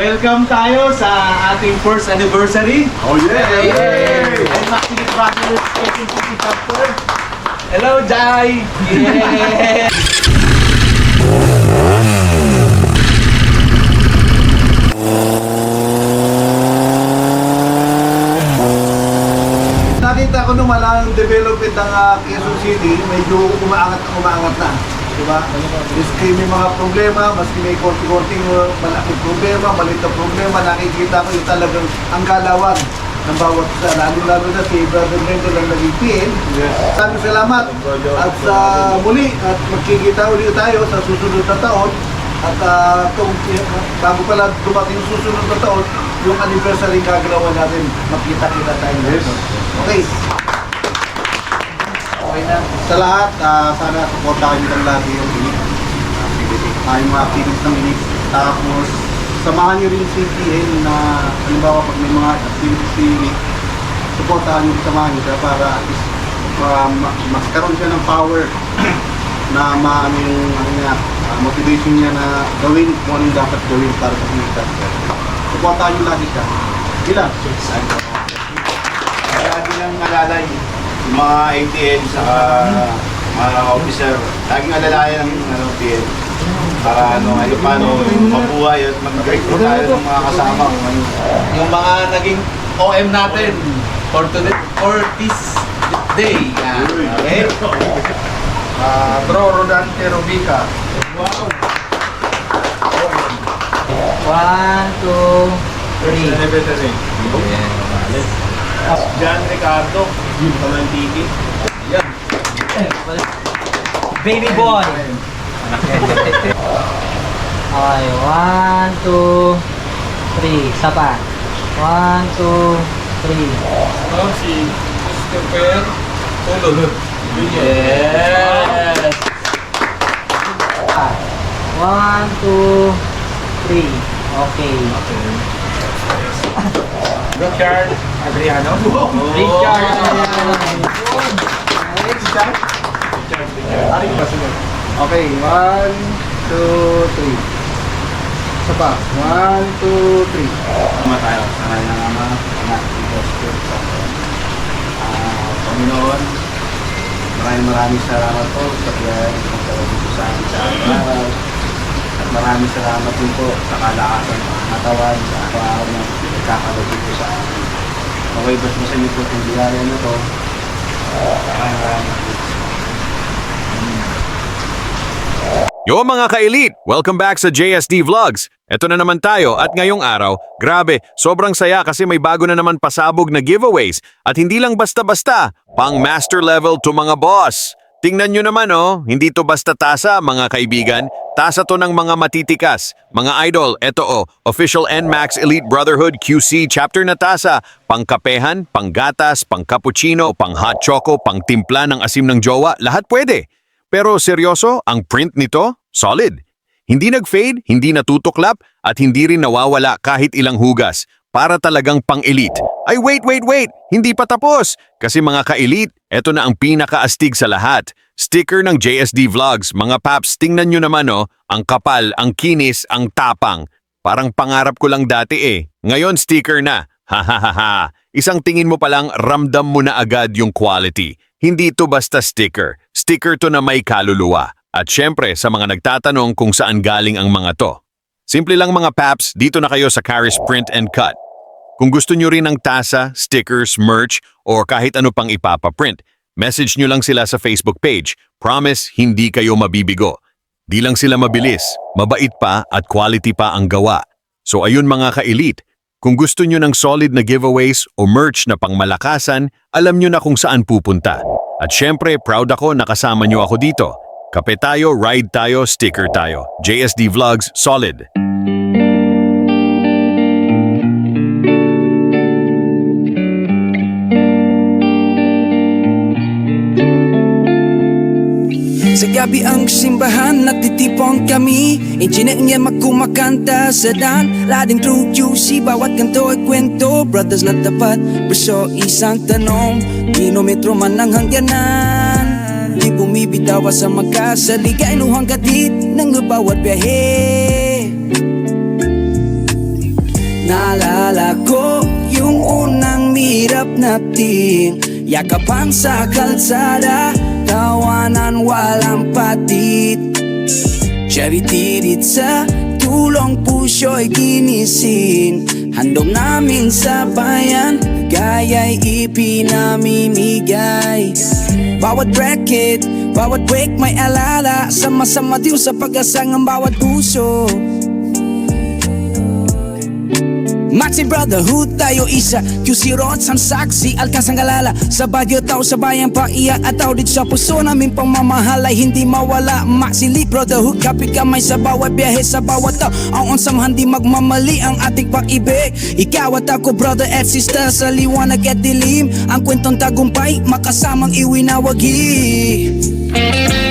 Welcome tayo sa ating first anniversary. Oh yeah! Yay! I'm Maxine Brothers, Special City Chapter. Hello, Jai! Yeah! Nakita ko nung malang development ng uh, Quezon City, medyo umaangat na umaangat na. Diba? Maski may mga problema, maski may konti-konting uh, malaking problema, maliit na problema, nakikita ko yung talagang ang galawan ng bawat isa. Lalo-lalo na si Brother Mendo lang naging PN. Maraming salamat. At sa muli, at magkikita ulit tayo sa susunod na taon. At uh, kung bago pala dumating susunod na taon, yung anniversary gagalawan natin, makita-kita tayo. Yes. Okay. Sa lahat, ah, sana supportahan nyo lang lagi yung. Uh, yung mga activities ng init. Tapos, samahan nyo rin si PN na halimbawa pag may mga activities si init, supportahan nyo, samahan nyo para at least uh, ma- mas karoon siya ng power na maano yung ano niya, ah, motivation niya na gawin kung ano yung dapat gawin para sa kumita. Supportahan nyo lagi siya. Ilan? Lagi nang alalay yung mga ATN sa mga officer. Laging alalayan ng ano, PN. Para ano, ano paano mabuhay at mag-great tayo ng mga kasama. Ano. yung mga naging OM natin for today, for this day. Yan. Okay? Uh, Bro Rodante Robica. One, two, three. Anniversary. John Ricardo, yung kamantiki. Baby boy. Okay, one, two, three. Isa pa. One, two, three. Oh, si Christopher Tulog. Yes! Ah, One, two, three. Okay. Richard Adriano. Richard. Okay, one, two, three. Isa pa. One, two, three. Sama tayo. Sanay ng ama, anak, Diyos, Diyos, sa Ah, Panginoon. Maraming maraming salamat po sa biyaya ng pagkaroon dito sa amin sa araw-araw. At maraming salamat din po sa kalakasan ng katawan sa araw-araw na nagkakalob dito sa amin. Bas mo sa inyo po itong biyaya na to. Yo mga ka-elite! Welcome back sa JSD Vlogs. Ito na naman tayo at ngayong araw, grabe, sobrang saya kasi may bago na naman pasabog na giveaways at hindi lang basta-basta, pang master level to mga boss. Tingnan nyo naman oh, hindi to basta tasa mga kaibigan, tasa to ng mga matitikas. Mga idol, eto oh, official NMAX Elite Brotherhood QC chapter na tasa, pang kapehan, pang gatas, pang hot choco, pang timpla ng asim ng jowa, lahat pwede. Pero seryoso, ang print nito, solid. Hindi nag-fade, hindi natutuklap, at hindi rin nawawala kahit ilang hugas. Para talagang pang-elite. Ay wait, wait, wait! Hindi pa tapos! Kasi mga ka-elite, eto na ang pinaka-astig sa lahat. Sticker ng JSD Vlogs. Mga paps, tingnan nyo naman oh, ang kapal, ang kinis, ang tapang. Parang pangarap ko lang dati eh. Ngayon sticker na. Ha ha ha. Isang tingin mo palang ramdam mo na agad yung quality. Hindi to basta sticker. Sticker to na may kaluluwa. At syempre sa mga nagtatanong kung saan galing ang mga to. Simple lang mga paps, dito na kayo sa Caris Print and Cut. Kung gusto nyo rin ng tasa, stickers, merch, o kahit ano pang ipapaprint, message nyo lang sila sa Facebook page. Promise, hindi kayo mabibigo. Di lang sila mabilis, mabait pa at quality pa ang gawa. So ayun mga ka-elite, kung gusto nyo ng solid na giveaways o merch na pangmalakasan, alam nyo na kung saan pupunta. At syempre, proud ako nakasama nyo ako dito. Kape tayo, ride tayo, sticker tayo. JSD Vlogs, solid. Gabi ang simbahan Natitipon kami. Engineer makumakanta sa dan Lading true juicy Bawat kanto ay kwento. Brothers na tapat Preso isang tanong. Kilometro man ang hangganan. Di bumibitawa sa magkasaligay. Inuhang gatit ng bawat biyahe. Naalala ko yung unang mirap natin. Yakapan sa kalsada Tawanan walang patit Charity sa tulong pusyo'y ginising Handog namin sa bayan Gaya'y ipinamimigay. Bawat bracket, bawat break may alala. Sama-sama din sa pag-asang ang bawat puso Maxi Brotherhood tayo isa? QC Rods ang saksi Alkas ang galala. Sa Baguio tao sa bayan pa iya At tao dito sa puso namin pamamahal Ay hindi mawala. Maxi League Brotherhood Kapit kamay sa bawat biyahe sa bawat tao. Ang unsam hindi magmamali ang ating pag-ibig Ikaw at ako brother at sister Sa liwanag at dilim. Ang kwentong tagumpay Makasamang iwinawagi. At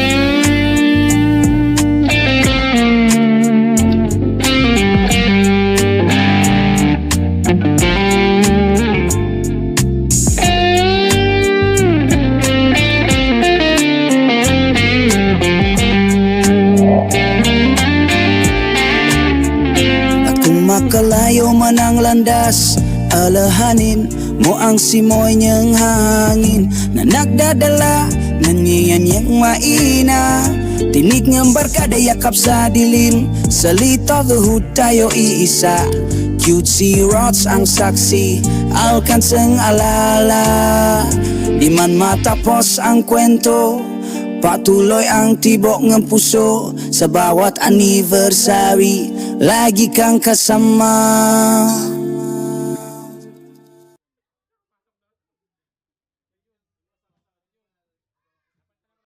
kung makalayo man ang landas Alahanin mo ang simoy niyang hangin Na nagdadala ng ngiyanyang maina. Tinig ng barkada yakap sa dilim Sa lito the hood tayo iisa. Cutesy rods ang saksi Alkansang alala. Di man matapos ang kwento Patuloy ang tibok ng puso Sa bawat anniversary Lagi kang kasama